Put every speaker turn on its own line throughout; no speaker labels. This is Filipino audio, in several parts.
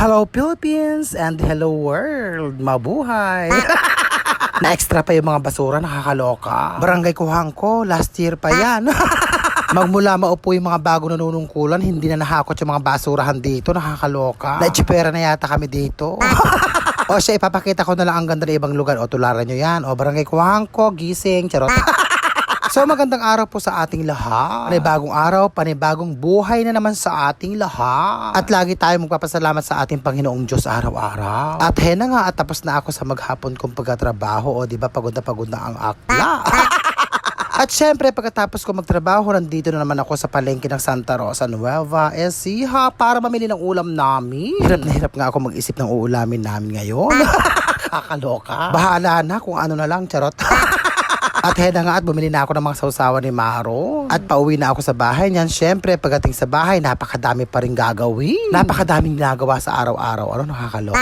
Hello Philippines and hello world. Mabuhay. na extra pa yung mga basura, nakakaloka. Barangay Kuhangko, last year pa yan. Magmula maupo yung mga bago nanunungkulan, hindi na nahakot yung mga basurahan dito, nakakaloka. Naitsipera na yata kami dito. o siya, ipapakita ko na lang ang ganda ng ibang lugar. O tularan nyo yan. O Barangay Kuhangko, gising, charot. So magandang araw po sa ating lahat. Panibagong araw, panibagong buhay na naman sa ating lahat. At lagi tayo magpapasalamat sa ating Panginoong Diyos araw-araw. At hena nga at tapos na ako sa maghapon kong pagkatrabaho o di ba pagod na pagod na ang akla. At syempre, pagkatapos ko magtrabaho, nandito na naman ako sa palengke ng Santa Rosa Nueva Ecija para mamili ng ulam namin. Hirap na hirap nga ako mag-isip ng uulamin namin ngayon. Kakaloka. Bahala na kung ano na lang, charot. At heda nga at bumili na ako ng mga sausawan ni Maro. At pauwi na ako sa bahay niyan. Siyempre, pagdating sa bahay, napakadami pa rin gagawin. Napakadaming ginagawa sa araw-araw. Ano, nakakaloka.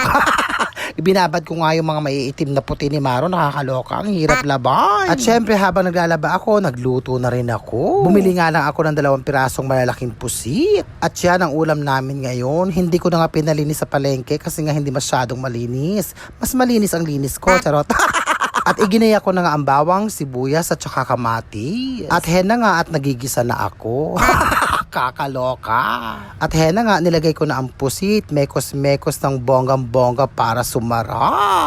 Ibinabad ko nga yung mga maiitim na puti ni Maro. Nakakaloka. Ang hirap laban. At syempre, habang naglalaba ako, nagluto na rin ako. Bumili nga lang ako ng dalawang pirasong malalaking pusit. At yan ang ulam namin ngayon. Hindi ko na nga pinalinis sa palengke kasi nga hindi masyadong malinis. Mas malinis ang linis ko. Charot. At iginaya ko na nga ang bawang, sibuyas at saka kamatis. At hena nga at nagigisa na ako. Kakaloka. At hena nga nilagay ko na ang pusit, mekos-mekos ng bonggang-bongga para sumara.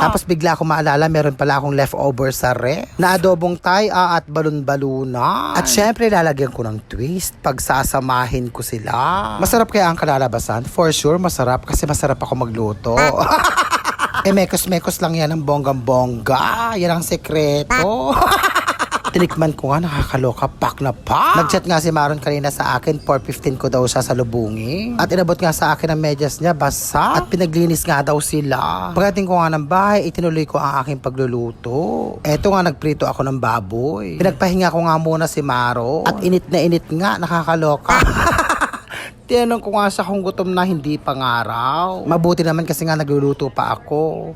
Tapos bigla ko maalala meron pala akong leftover sa ref. Na adobong taya at balon-baluna. At syempre lalagyan ko ng twist pag sasamahin ko sila. Masarap kaya ang kalalabasan? For sure masarap kasi masarap ako magluto. Eh, mekos-mekos lang yan ng bonggang-bongga. Yan ang sekreto. Tinikman ko nga, nakakaloka, pak na pak. Nag-chat nga si Maron kanina sa akin, 4.15 ko daw siya sa lubungin. At inabot nga sa akin ang medyas niya, basa. At pinaglinis nga daw sila. Pagdating ko nga ng bahay, itinuloy ko ang aking pagluluto. Eto nga, nagprito ako ng baboy. Pinagpahinga ko nga muna si Maro. At init na init nga, nakakaloka. Tinanong ko nga siya kung gutom na hindi pangaraw. Mabuti naman kasi nga nagluluto pa ako.